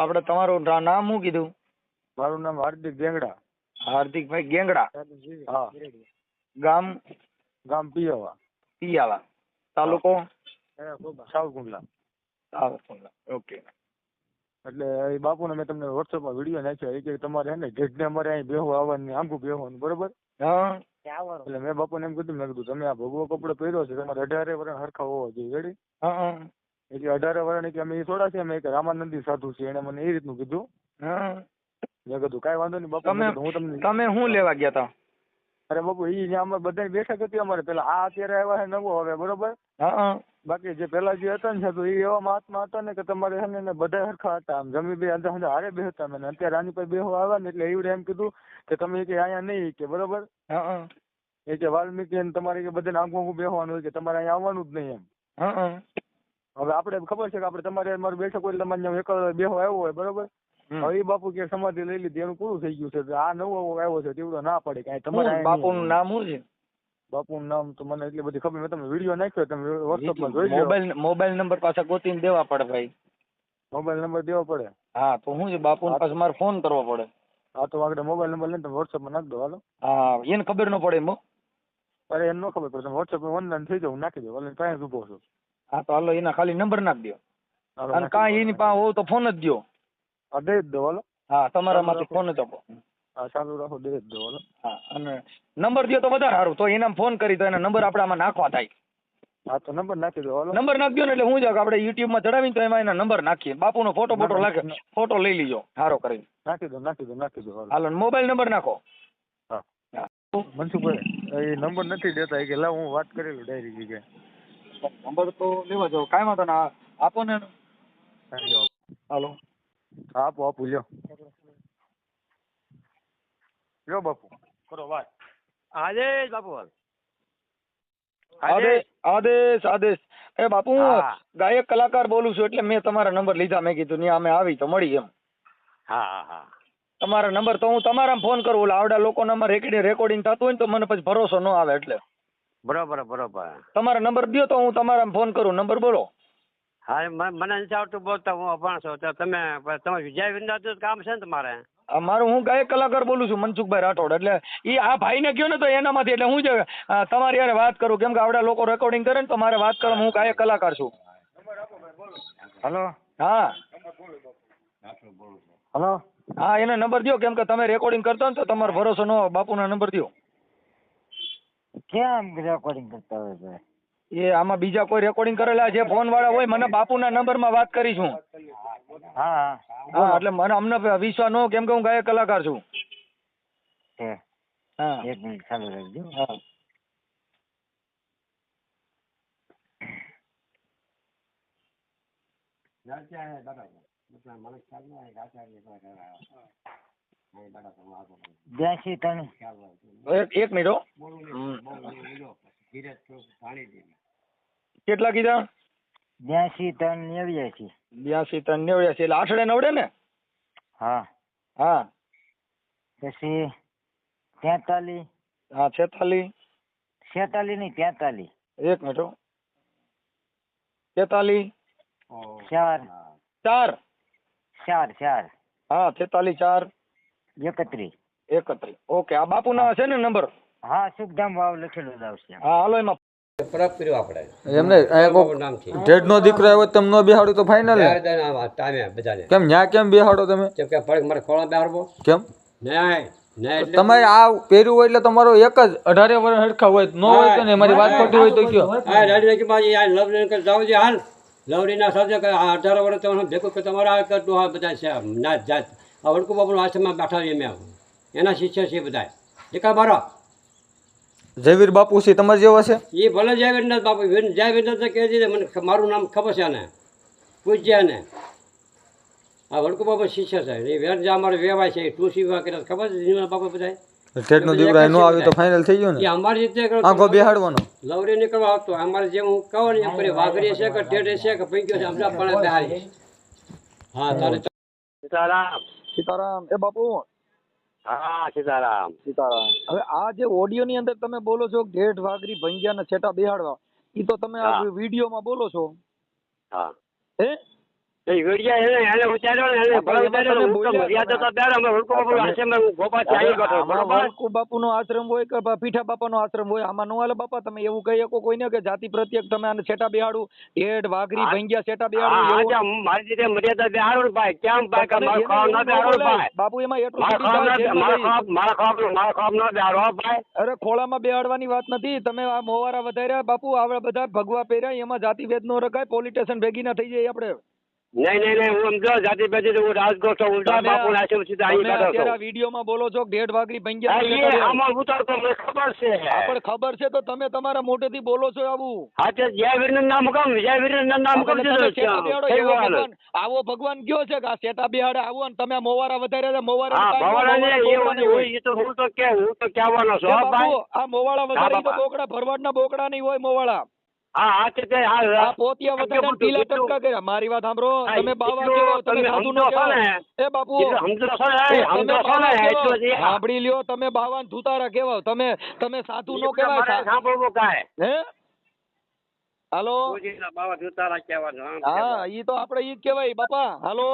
આપણે તમારું નામ શું કીધું? મારું નામ હાર્દિક ગેંગડા. હાર્દિકભાઈ ગેંગડા. હા. ગામ? ગામ પિયાવા. પિયાવા. તાલુકો? સાવકુંડલા સાવકુંડલા ઓકે. એટલે એ બાપુને મેં તમને વોટ્સઅપમાં વીડિયો નાખ્યો. એ કે તમારે હે ને ગેટને અમારે અહીં બેહવા આવવાનું આંગું બેહવાનું બરોબર? હા. એટલે મેં બાપુને એમ કીધું મેં કીધું તમે આ ભગવો કપડો પહેર્યો છે તમારે અઢારે વર્ષ હરખા હોવો જોઈએ. રેડી હા. એટલે અઢારે વર્ષ કે અમે એ થોડા છે અમે રામાનંદી સાધુ છે એને મને એ રીતનું કીધું. મેં કીધું કાંઈ વાંધો નહીં બાપુ હું તમને તમે શું લેવા ગયા તા? અરે બાપુ ઈ જ્યાં અમારે બધા બેઠક હતી અમારે. પેલા આ અત્યારે આવ્યા છે નવો હવે બરોબર? બાકી જે પેલા જે હતા ને સાધુ એ એવા મહાત્મા હતા ને કે તમારે છે ને બધા સરખા હતા. આમ જમી બે અંદર અંદર હારે બે હતા મને અત્યારે આની પર બેહવા આવ્યા ને એટલે એવડે એમ કીધું કે તમે કે અહીંયા નહીં કે બરોબર? એ કે વાલ્મીકી ને તમારે કે બધાને આંખો બેહવાનું હોય કે તમારે અહીંયા આવવાનું જ નહીં એમ. હવે આપણે ખબર છે કે આપણે તમારે મારું બેઠક હોય તમારે એક બેહો આવ્યો હોય બરોબર? હવે એ બાપુ કે સમાધિ લઈ લીધી એનું પૂરું થઈ ગયું છે. આ નવો આવ્યો છે તેવડો ના પડે કાંઈ. તમારે બાપુનું નામ શું છે? બાપુનું નામ તો મને એટલી બધી ખબર મેં તમને વીડિયો નાખ્યો તમે વોટ્સઅપમાં જોઈ મોબાઈલ મોબાઈલ નંબર પાછા ગોતીને દેવા પડે ભાઈ. મોબાઈલ નંબર દેવો પડે? હા તો શું છે બાપુ પાસે મારે ફોન કરવો પડે. હા તો આગળ મોબાઈલ નંબર લઈને તમે વોટ્સઅપમાં નાખ દો હાલો. હા એને ખબર ન પડે એમ અરે એમ ન ખબર પડે. તમે વોટ્સઅપમાં ઓનલાઈન થઈ જાવ નાખી દો એટલે ત્યાં જ ઊભો છું. હા તો હાલો એના ખાલી નંબર નાખ દો અને કાંઈ એની પાસે હોવ તો ફોન જ દો હા દઈ દો હાલો. હા તમારામાંથી ફોન જ આપો. હા ચાલુ રાખો દઈ દો હાલો. હા અને નંબર દો તો વધારે સારું. તો એના ફોન કરી તો એના નંબર આપણામાં નાખવા થાય. હા તો નંબર નાખી દો હાલો. નંબર નાખી દો ને એટલે હું જાઉં કે આપણે યુટ્યુબમાં ચડાવીને તો એમાં એના નંબર નાખીએ. બાપુનો ફોટો ફોટો લાગે. ફોટો લઈ લીજો સારો કરીને. નાખી દો નાખી દો નાખી દો હાલો. મોબાઈલ નંબર નાખો. હા. મનસુખભાઈ એ નંબર નથી દેતા. કે લાવ હું વાત કરેલું ડાયરી જગ્યાએ નંબર તો લેવા જાવ કાંઈ વાંધો ના આપો ને હાલો. આપો આપો લ્યો. લ્યો બાપુ. કરો વાત. આદેશ બાપુ આદેશ આદેશ. આદેશ એ બાપુ હું. ગાયક કલાકાર બોલું છું એટલે મેં તમારા નંબર લીધા. મેં કીધું ત્યાં અમે આવી તો મળી એમ. હા હા હા. તમારા નંબર તો હું તમારા ફોન કરું. ઓલા આવડા લોકો નંબર રેકડી રેકોર્ડિંગ થતું હોય ને તો મને પછી ભરોસો ન આવે એટલે. બરોબર બરોબર. તમારો નંબર દ્યો તો હું તમારા ફોન કરું. નંબર બોલો. હા મને નથી આવડતું બોલતા હું અભણ છું. તો તમે તમે વિજય વિંદાતું કામ છે ને તમારે? આ મારું હું ગાયક કલાકાર બોલું છું મનસુખભાઈ રાઠોડ. એટલે એ આ ભાઈને કયો ને તો એનામાંથી એટલે હું છે તમારી યારે વાત કરું. કેમ કે આવડા લોકો રેકોર્ડિંગ કરે ને તો મારે વાત કરવા હું ગાયક કલાકાર છું. હલો? હા. હલો? હા એને નંબર દો કેમ કે તમે રેકોર્ડિંગ કરતા ને તો તમારો ભરોસો ન બાપુનો નંબર દ્યો. કેમ રેકોર્ડિંગ કરતા હોય ભાઈ એ આમાં બીજા કોઈ રેકોર્ડિંગ કરેલા જે ફોન વાળા હોય મને બાપુના નંબરમાં વાત કરી છું. હા. હા એટલે મને અમને વિશ્વાસ નો કેમ કે હું ગાયક કલાકાર છું. હા. એક મિનિટ ચાલુ રાખજો. હા. બ્યાસી ત્રણ એક એક મિનિટ હો. હમ. કેટલા કીધા? બ્યાસી ત્રણ નેવ્યાસી બ્યાસી ત્રણ નેવ્યાસી એટલે આઠડે નવડે ને? હા. હા. પછી તેતાલીસ. હા છેતાલીસ. છેતાલીસ નહીં તેતાલીસ. એક મિનિટ હો. તેતાલીસ. ચાર. ચાર. ચાર ચાર. હા તેતાલીસ ચાર. એકત્રીસ. એકત્રીસ. ઓકે આ બાપુના છે ને નંબર? હા સુખધામ વાવ લખેલો જ આવશે. હા હાલો એમાં. કર્યો આપણે એમને દીકરો આવ્યો તો બેહાડો તો ફાઇનલ ટાઈમે બધાને. કેમ ન્યા કેમ બેહાડો તમે? કેમ કે પડે મારે ખોળા બેહારવો કેમ? ન્યાય તમારે આ પહેર્યું હોય એટલે તમારો એક જ અઢારે વર્ષ હરખા હોય ન હોય તો ને મારી વાત ખોટી હોય તો કયો? હા રાડી બાજી આ લવરી કર જાવ છે હાલ. લવરીના સાથે અઢાર વર્ષ તમે ભેગું કે તમારા આ કરતું આ બધા છે ના જાત. આ વડકુ બાપુના આશ્રમમાં બેઠા છીએ અમે એના શિષ્ય છે બધા દીકરા બારો. જયવીર બાપુ છે તમારે જેવા છે? એ ભલે જય વિરનાથ બાપુ વિર- જય કહે છે મને મારું નામ ખબર છે આને પૂજ્ય ને આ વડકુ બાપુ શિષ્ય છે. એ વેર જે અમારે વેવાય છે એ તુલસી વિવાહ કર્યા ખબર છે જીવન બાપુ બધા જેઠ દીકરા એનો આવ્યો તો ફાઇનલ થઈ ગયો ને? અમારી રીતે કરો આંખો બેહાડવાનો. લવરી નીકળવા આવતો. અમારે જેમ હું કહું ને એમ કરી વાઘરી છે કે ટેઢે છે કે પૈક્યો છે સમજા પણ બેહાડી હા તારે સીતારામ સીતારામ. એ બાપુ. હા સીતારામ. સીતારામ. હવે આ જે ઓડિયો ની અંદર તમે બોલો છો ઢેઢ ભંગિયા ભંગ્યા ને છેટા બેહાડવા એ તો તમે આ માં બોલો છો. હા. હે? ને બાપુ આશ્રમ હોય કે પીઠા બાપાનો આશ્રમ હોય આમાં નો હાલે બાપા તમે એવું કહી શકો કોઈને કે જાતિ પ્રત્યેક તમે આને છેટા બેહાડું. ઢેઢ વાઘરી ભંગ્યા છેટા બેહાડું મારી રીતે મર્યાદા બેહાડું ભાઈ. કેમ ભાઈ બાપુ એમાં એટલું અરે ખોળામાં બેહાડવાની વાત નથી. તમે આ મોવારા વધાર્યા બાપુ આપડે બધા ભગવા પહેર્યા એમાં જાતિ ભેદ નો રખાય પોલીસ સ્ટેશન ભેગી ના થઈ જાય આપણે. નહીં નહીં નહીં હું સમજો જાતિ બેટી હું રાજકોટ ઉલટા બાપુ આશ્રમ સીધા અહીં બેઠો છું. વિડીયોમાં બોલો છો વાઘરી હા ભંગિયા એ છેટા બેહાડું. આમાં ખબર છે. હા, પણ ખબર છે તો તમે તમારા મોઢેથી બોલો છો આવું. હા તે જય વીરનું નામ કેમ જય વીરનું નામ કેમ આપણે દીધું આવો ભગવાન કયો છે કે આ શેટા બિહાડે આવો ને તમે મોવારા વધારે છે, મોવારા હા ભવાના ને એ હોય. તો હું તો કે હું તો કહેવાનો છું હો આ મોવાળા વધારે તો બોકડા ભરવાડના બોકડા નહીં હોય મોવાળા. હા આ પોતિયા ટપકા કર્યા મારી વાત સાંભળો તમે બાવા કેવો તમે સાધુ નો. એ બાપુ સમજો છો ને સમજો છો ને બાવા એટલું જ કેવો? એ. સાંભળી લ્યો તમે બાવાન ધુતારા કેવા તમે તમે સાધુ નો કહેવાય સાંભળવું કાંઈ. હે હાલો બાવા જોતારા કહેવાનું, હા ઈ તો આપણે ઈ જ કહેવાય બાપા હાલો.